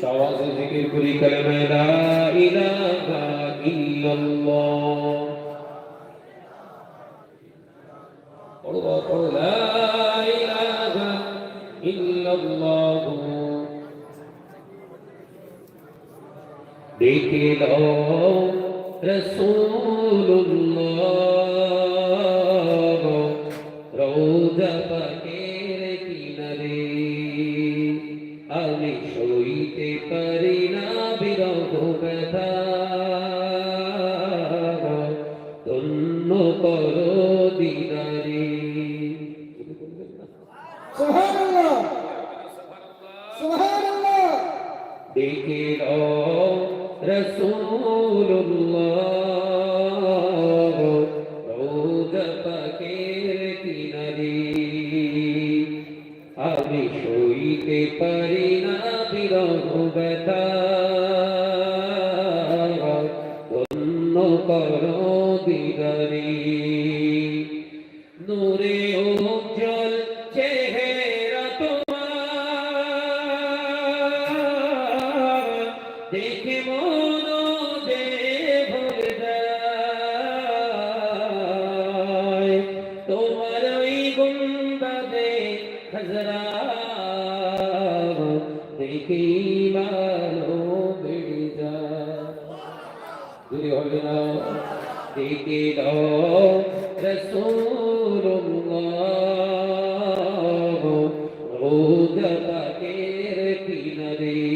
সওয়াজ জিকির করি কালেমা লা ইলাহা ইল্লাল্লাহ পড়ো পড়ো লা ইলাহা ইল্লাল্লাহ দেখে দাও রসুল্লাহ الله নূরে উজ্জ্বল চেহারা Hare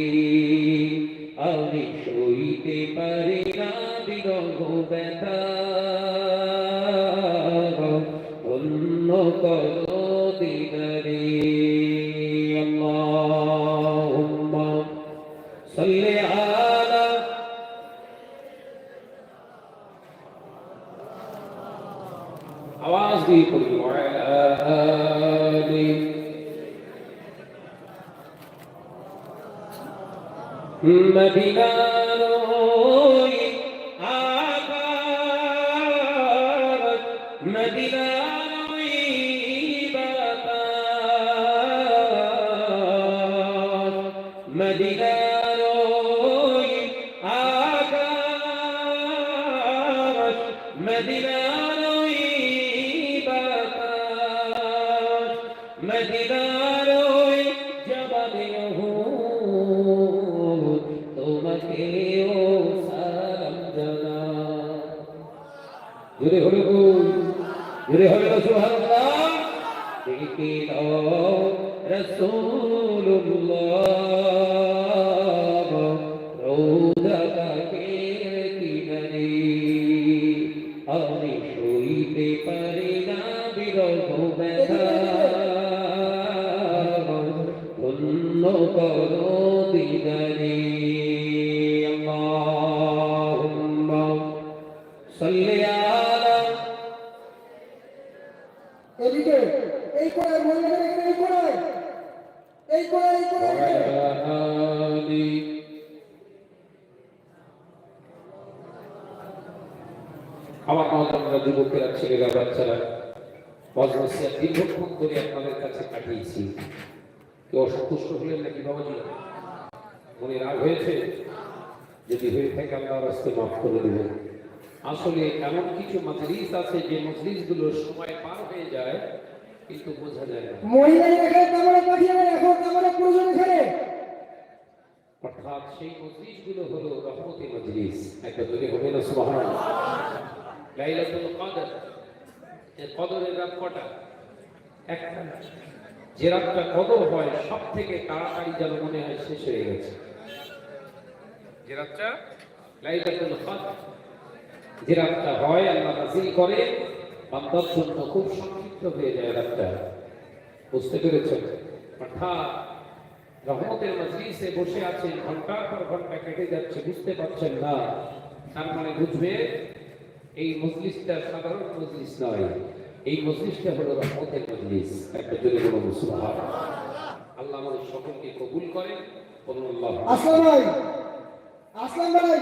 জোরে হলে সুবহানাল্লাহ। দেখে আমার মহাজনরা যুবকেরা, ছেলেরা, বাচ্চারা বজবসিয়া দীর্ঘক্ষণ করে আপনাদের কাছে পাঠিয়েছি। কেউ অসন্তুষ্ট হলেন নাকি বাবাজি? মনে রাগ হয়েছে? যদি হয়ে থাকে আল্লাহ রাস্তে মাফ করে দেবেন আসলে এমন কিছু মজলিস আছে যে মজলিসগুলো সময় পার হয়ে যায় কিন্তু বোঝা যায় না। মহিলাদের এখানে কামড়ে পাঠিয়ে দেন এখন কামড়ে প্রয়োজন এখানে। অর্থাৎ সেই মজলিসগুলো হলো রহমতি মজলিস। একটা তৈরি হবে না সুবহানাল্লাহ। লাইলাতুল কদর। এর কদরের রাত কটা? একটা। যে রাতটা কদর হয় সব থেকে তাড়াতাড়ি যেন মনে হয় শেষ হয়ে গেছে। যে রাতটা? লাইলাতুল কদর। যে রাতটা হয় আল্লাহ নাজিল করে বান্দার জন্য খুব সংক্ষিপ্ত হয়ে যায় রাতটা বুঝতে পেরেছেন? অর্থাৎ রহমতের মজলিসে বসে আছেন ঘণ্টার পর ঘণ্টা কেটে যাচ্ছে বুঝতে পারছেন না। তার মানে বুঝবে এই মজলিসটা সাধারণ মজলিস নয়। এই মজলিসটা হলো রহমতের মজলিস। একটা জোরে বলুন সুবহান আল্লাহ আমাদের সকলকে কবুল করেন। বলুন আল্লাহ আসলাম ভাই আসলাম ভাই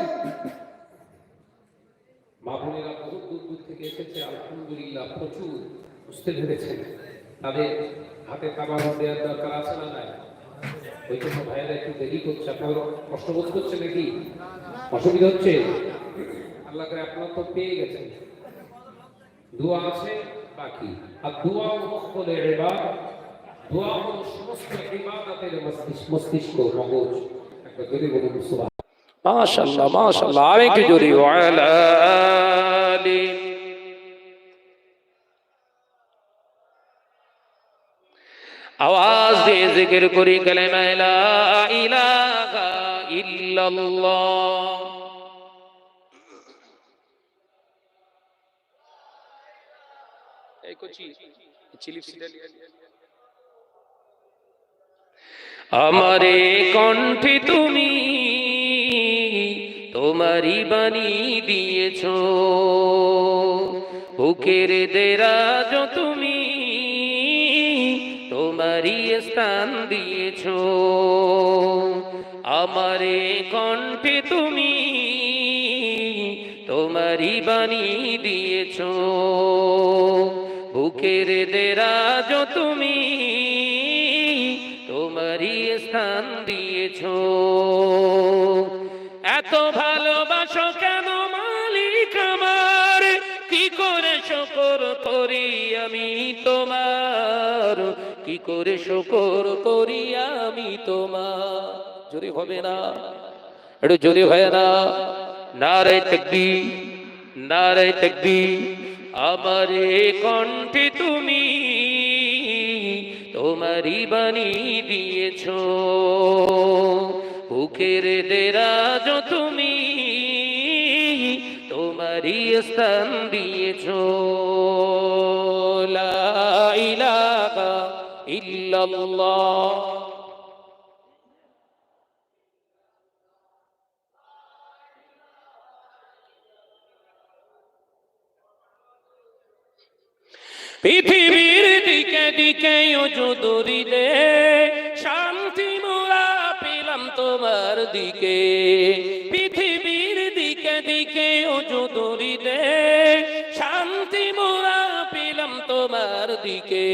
মা বোনেরা বহু দূর দূর থেকে এসেছে। আলহামদুলিল্লাহ প্রচুর। বুঝতে পেরেছেন? তাদের হাতে খাবার দেওয়ার দরকার আছে না নাই? ওই জন্য ভাইয়েরা একটু দেরি করছে। আপনার কষ্ট বোধ করছে নাকি? অসুবিধা হচ্ছে? আল্লাহ করে আপনারা তো পেয়ে গেছেন। দোয়া আছে বাকি। আর দোয়া মক্কলে এবার। দোয়া হলো সমস্ত ইবাদতের মস্তিষ্ক মগজ। একটা জোরে বলুন সুবহান মাশাল্লাহ মাশাল্লাহ আরেকটু জোরে, ওয়ালা আলি আওয়াজ দিয়ে জিকির করি কালেমা লা ইলাহা ইল্লাল্লাহ। এই কোচি চিলি আমারে কণ্ঠে তুমি তোমারই বাণী দিয়েছ। বুকের দেরাজ তুমি তোমারই স্থান দিয়েছ। আমারে কণ্ঠে তুমি তোমারই বাণী দিয়েছ। বুকের দেরাজ তুমি তোমারই স্থান দিয়েছ। এত ভালোবাসো কেন মালিক আমার? কি করে শকর করি আমি তোমার? কি করে শকর করি আমি তোমার? জোরে হবে না। একটু জোরে হয় না। নারে তকবি নারে তকবি আমারে কণ্ঠে তুমি তোমারই বাণী দিয়েছ। বুকের দেরাজ তুমি তোমারই স্থান দিয়েছ। লা ইলাহা ইল্লাল্লাহ। পৃথিবীর দিকে দিকে যদুরি দে শান্তি মোরা পেলাম তোমার দিকে। পৃথিবীর দিকে দিকে যদুরি তোমার দিকে।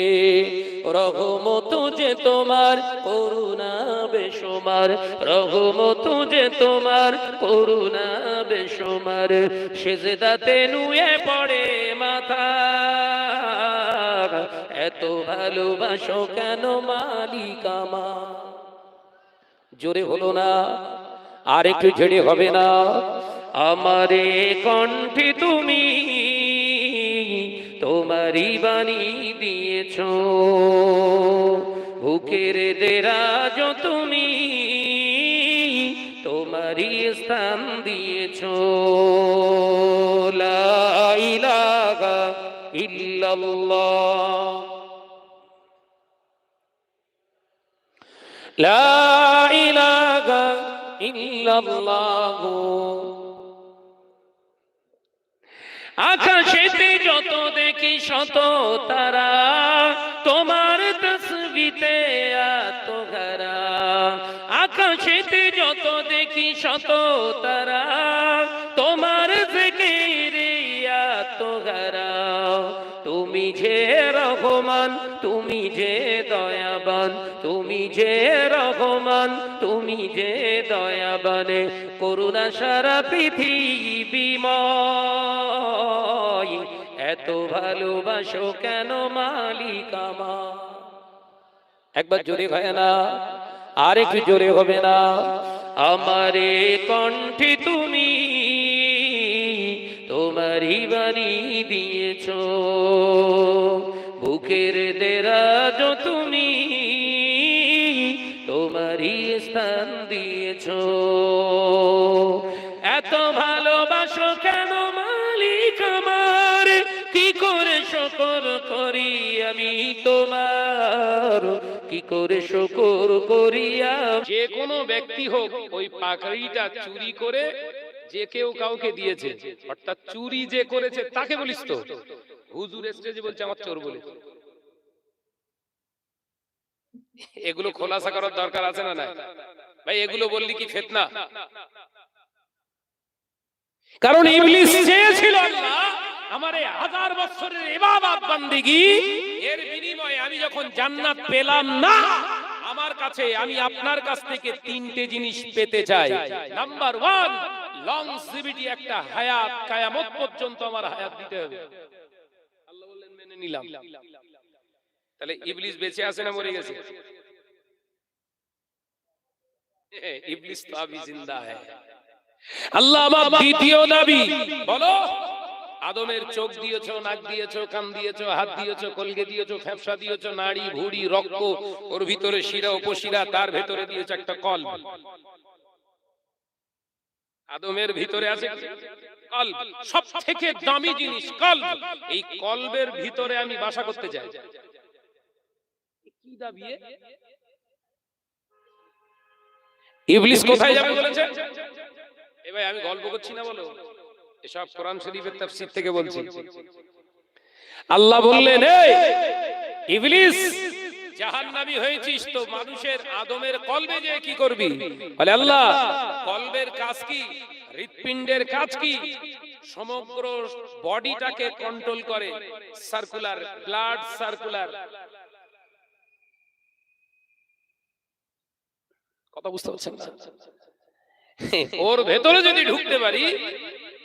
রহমত যে তোমার, করুণা বেসমার রহমত যে তোমার, করুণা বেসমার সেজদাতে নুয়ে পড়ে মাথা। এত ভালোবাসো কেন মালিক আমার? জোরে হলো না আর একটু ঝেড়ে হবে না। আমারে কণ্ঠে তুমি বাণী দিয়েছ। বুকের দেরাজ তুমি তোমারই স্থান দিয়েছ। লা ইলাহা ইল্লাল্লাহ। লা ইলাহা ইল্লাল্লাহ। আকাশেতে যত দেখি শত তারা তোমার তসবিতে এত আত্মঘরা আকাশেতে যত দেখি শত তারা যে রহমান তুমি যে দয়াবান, তুমি যে রহমান, তুমি যে দয়াবান, করুণা সারা পৃথিবীময় এত ভালোবাসো কেন মালিক আমার? একবার জোরে হয় না, আর একটু জোরে হবে না। আমারে কণ্ঠে তুমি তোমারই বাণী দিয়েছ। বুকের দেরাজ তুমি তোমারই স্থান দিয়েছ। এত ভালোবাসো কেন মালিক আমার? কি করে শকর করি আমি তোমার? কি করে শকর করিয়া যে কোনো ব্যক্তি হোক, ওই পাকড়িটা চুরি করে যে কেউ কাউকে দিয়েছে অর্থাৎ চুরি যে করেছে তাকে বলিস তো হুজুর স্টেজে বলছে আমার চোর বলে। এগুলো খোলাসা করার দরকার আছে না না ভাই এগুলো বললি কি ফেতনা? কারণ ইবলিস চেয়েছিল আল্লাহ আমার এই হাজার বছরের ইবাদত বান্দিগি এর বিনিময়ে আমি যখন জান্নাত পেলাম না আমার কাছে আমি আপনার কাছ থেকে তিনটে জিনিস পেতে চাই। নাম্বার ওয়ান লংজিভিটি একটা হায়াত কায়ামত পর্যন্ত আমার হায়াত দিতে হবে। আল্লাহ বললেন মেনে নিলাম। তাহলে ইবলিস বেঁচে আছে না মরে গেছে? ইবলিস তো আবি জিন্দা হ্যায় আল্লাহ আমার দ্বিতীয় দাবি বলো আদমের চোখ দিয়েছ নাক দিয়েছ কান দিয়েছ হাত দিয়েছ কলগে দিয়েছ ফ্যাপসা দিয়েছ নাড়ি ভুড়ি রক্ত ওর ভিতরে শিরা উপশিরা তার ভেতরে দিয়েছ একটা কল আদমের ভিতরে আছে সব থেকে দামি জিনিস, কল। এই কলবের ভিতরে আমি বাসা করতে চাই? ইবলিস কোথায় যাবে বলেছে এ ভাই, আমি গল্প করছি না বলো। এসব কোরআন শরীফের থেকে বলছি। আল্লাহ বললেন জাহান্নামী হয়েছিস তো মানুষের আদমের কলবে যে কি করবি? বলে আল্লাহ কলবের কাজ কি? হৃৎপিণ্ডের কাজ কি? সমগ্র বডিটাকে কন্ট্রোল করে। সার্কুলার ব্লাড সার্কুলার কথা বুঝতে পারছেন ওর ভেতরে যদি ঢুকতে পারি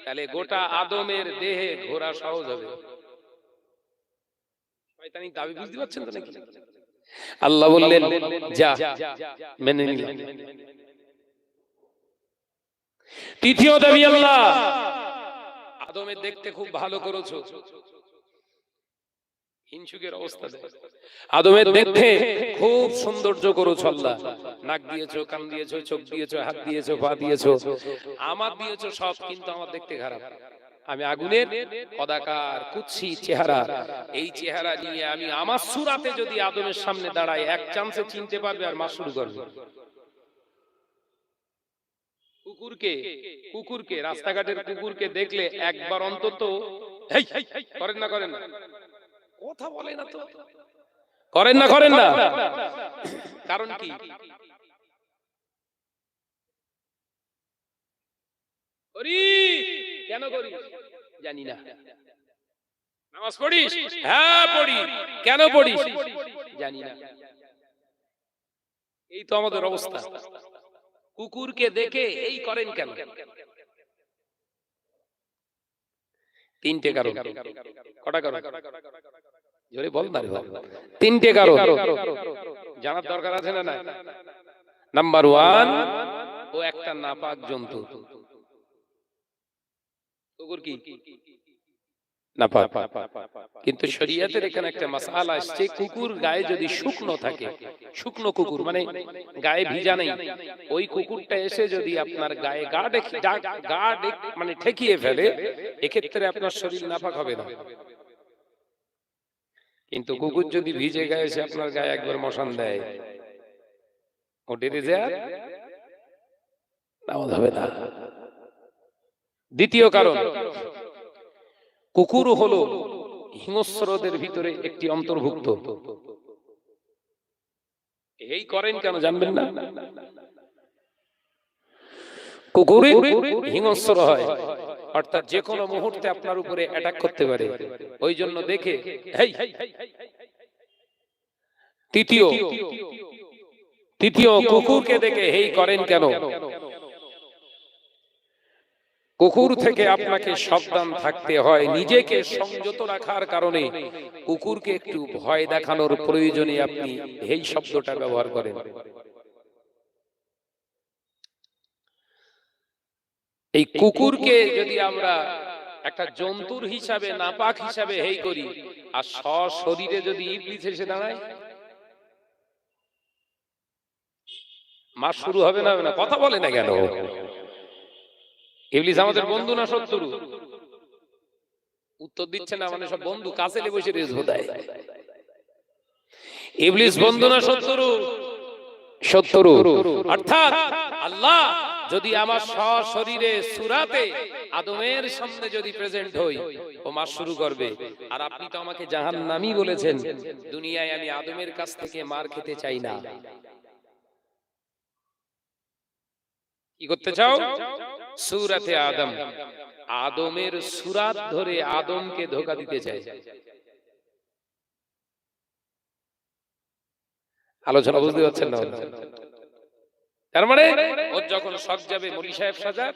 তাহলে গোটা আদমের দেহে ঘোরা সহজ হবে। শয়তানি দাবি বুঝতে পারছেন তো নাকি? আল্লাহ বললেন যা মেনে নিলাম। তৃতীয় দাবি আল্লাহ। আদমের দেখতে খুব ভালো করেছ। হিংসুকের অবস্থা আদমের দেখতে খুব সৌন্দর্য করেছ আল্লাহ। নাক দিয়েছ কান দিয়েছ চোখ দিয়েছ হাত দিয়েছ পা দিয়েছ। আমার দিয়েছ। সব কিন্তু আমার দেখতে খারাপ। আমি আগুনের কদাকার কুৎসি চেহারা। এই চেহারা নিয়ে আমি আমার সুরাতে যদি আদমের সামনে দাঁড়াই, এক চান্সে চিনতে পারবে আর মাস শুরু করবে। কুকুরকে কুকুরকে, রাস্তাঘাটের কুকুরকে দেখলে একবার অন্তত করেন না করেন না। কথা বলে না তো। করেন না করেন না। কারণ কি? করি। কেন করি? জানি না। নামাজ পড়িস? হ্যাঁ পড়ি কেন পড়িস? জানি না। এই তো আমাদের অবস্থা। কুকুরকে দেখে এই করেন কেন? তিনটে কারণ। কটা কারণ? জোরে বল না তিনটে কারণ। জানার দরকার আছে না না নাম্বার ওয়ান ও একটা নাপাক জন্তু। কুকুর কি? নাপাক। কিন্তু শরীয়তের এখানে একটা মাসালা আসছে কুকুর গায়ে যদি শুকনো থাকে শুকনো কুকুর মানে গায়ে ভিজা নেই। ওই কুকুরটা এসে যদি আপনার গায়ে গা গা মানে ঠেকিয়ে ফেলে এক্ষেত্রে আপনার শরীর নাপাক হবে না। কিন্তু কুকুর যদি ভিজে গায়ে এসে আপনার গায়ে একবার মশান দেয়। ও ডেরে যায়? নামাজ হবে না। দ্বিতীয় কারণ কুকুর হলো হিংস্রদের ভিতরে একটি অন্তর্ভুক্ত। এই করেন কেন জানবেন না? কুকুর হিংস্র হয় অর্থাৎ যে কোনো মুহূর্তে আপনার উপরে অ্যাটাক করতে পারে। ওই জন্য দেখে তৃতীয় তৃতীয় কুকুরকে দেখে হেই করেন কেন? কুকুর থেকে আপনাকে সাবধান থাকতে হয় নিজেকে সংযত রাখার কারণে কুকুরকে একটু ভয় দেখানোর প্রয়োজনে আপনি এই শব্দটা ব্যবহার করেন। এই কুকুরকে যদি আমরা একটা জন্তুর হিসাবে নাপাক হিসাবে হেই করি আর শরীরে যদি ইবলিস এসে দাঁড়ায়? মাস শুরু হবে না হবে না? কথা বলে না কেন? ইবলিস আমাদের বন্ধু না শত্রু? উত্তর দিচ্ছে না মানে সব বন্ধু কাছে বসে রেস বোধায় ইবলিস বন্ধু না শত্রু? শত্রু। অর্থাৎ আল্লাহ যদি আমার শরীরে সুরাতে আদমের সামনে যদি প্রেজেন্ট হই ও মাস শুরু করবে। আর আপনি তো আমাকে জাহান নামি বলেছেন দুনিয়ায় আমি আদমের কাছ থেকে মার খেতে চাই না। কি করতে চাও? সুরাতে আদম। আদমের সুরাত ধরে আদমকে ধোকা দিতে চাই আলোচনা বুঝতে পারছেন না তার মানে ওর যখন শখ যাবে মলি সাহেব সাজা।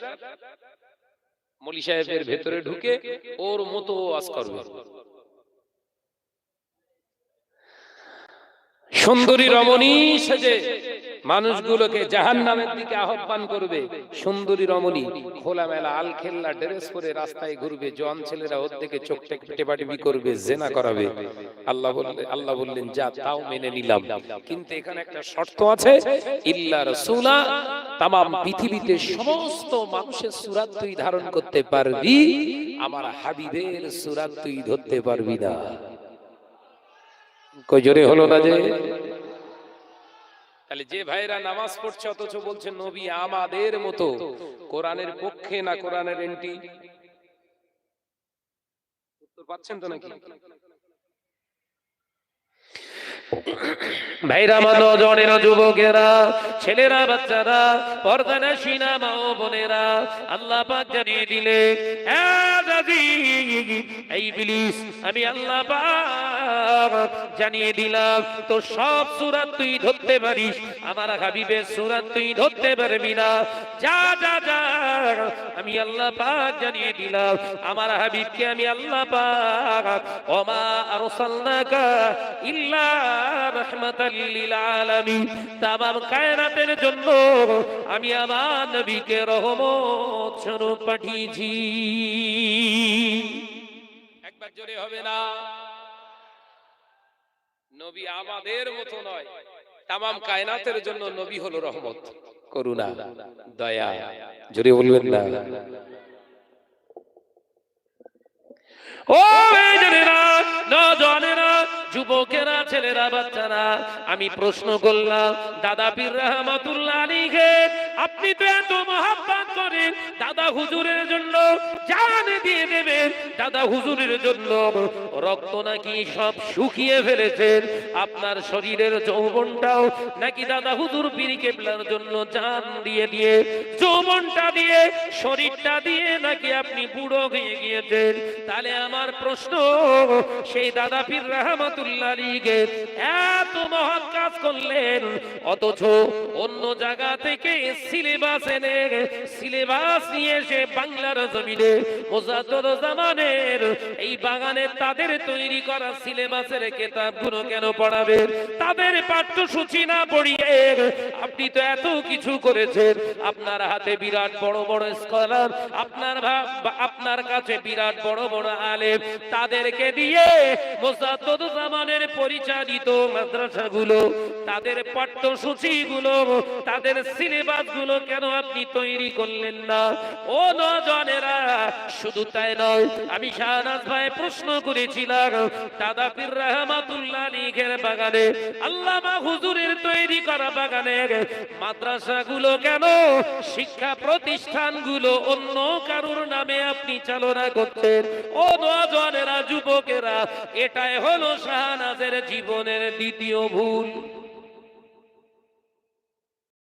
মলি সাহেবের ভেতরে ঢুকে ওর মতো আজ করবে। সুন্দরী রমণী সেজে মানুষগুলোকে জাহান নামের দিকে আহ্বান করবে। সুন্দরী রমণী খোলামেলা আল খেল্লা ড্রেস পরে রাস্তায় ঘুরবে জোয়ান ছেলেরা ওর দিকে চোখ টেপাটিপি করবে জেনা করাবে। আল্লাহ বললে আল্লাহ বললেন যা তাও মেনে নিলাম। কিন্তু এখানে একটা শর্ত আছে। ইল্লা রাসূলা তামাম পৃথিবীতে সমস্ত মানুষের সুরাত তুই ধারণ করতে পারবি। আমার হাবিবের সুরাত তুই ধরতে পারবি না। কই জোরে হলো না যে? তাহলে যে ভাইরা নামাজ পড়ছে, অথচ বলছে, নবী আমাদের মতো, কোরআনের পক্ষে না কোরআনের এন্টি? উত্তর পাচ্ছেন তো নাকি? ভাইরা মা নজনেরা যুবকেরা, ছেলেরা, বাচ্চারা, পর্দা নাসিনা মা ও বোনেরা, আল্লাহ পাক জানিয়ে দিলে এই বিলিস আমি আল্লাহ পাক জানিয়ে দিলাম তো সব সুরাত তুই ধরতে পারিস, আমার হাবিবের সুরাত তুই ধরতে পারবি না, যা যা যা, আমি আল্লাহ পাক জানিয়ে দিলাম, আমার হাবিবকে আমি আল্লাহ পাক, ওমা আরসালনাকা ইল্লা আমি আমার নবীকে রহমত স্বরূপ পাঠিয়েছি। একবার জোরে হবে না? নবী আমাদের মতো নয়। তামাম কায়নাতের জন্য নবী হলো রহমত। করুণা, দয়া, জোরে বলবেন না। ও নজনেরা যুবকেরা, ছেলেরা, বাচ্চারা, আমি প্রশ্ন করলাম, দাদা পীর রহমতুল্লাহ আলীকে আপনি তো এত মহাব্বাত করেন, দাদা হুজুরের জন্য জান দিয়ে দেবেন, দাদা হুজুরের জন্য রক্ত নাকি সব শুকিয়ে ফেলেছেন, আপনার শরীরের যৌবনটাও নাকি দাদা হুজুর পীর কেবলার জন্য জান দিয়ে দিয়ে, যৌবনটা দিয়ে, শরীরটা দিয়ে নাকি আপনি বুড়ো হয়ে গিয়েছেন? তাহলে আমার প্রশ্ন, সেই দাদা পীর রহমতুল্লাহ বাংলার জমিনে মোজাদ্দদ জামানের এই বাগানে তাদের তৈরি করা সিলেবাসের কেন পড়াবেন? তাদের পাঠ্যসূচি না পড়িয়ে আপনি তো এত কিছু করেছেন। আপনার হাতে বিরাট বড় বড় স্কলার, আপনার আপনার কাছে বিরাট বড় বড় আলেম, তাদেরকে দিয়ে মোসাদ্দদ জামানের পরিচালিত মাদ্রাসাগুলো, তাদের পাঠ্যসূচিগুলো, তাদের সিলেবাসগুলো কেন আপনি তৈরি করলেন না? ও নজনেরা শুধু তাই নয়, আমি শাহনাজ ভাই প্রশ্ন করেছিলাম দাদা পীর রহমাতুল্লাহ লিখের বাগানে, আল্লামা হুজুরের তৈরি করা বাগানে মাদ্রাসাগুলো কেন? শিক্ষা প্রতিষ্ঠানগুলো অন্য কারুর নামে আপনি চালনা করতেন? ও নজনেরা যুবকেরা, এটাই হলো শাহনাজের জীবনের দ্বিতীয় ভুল।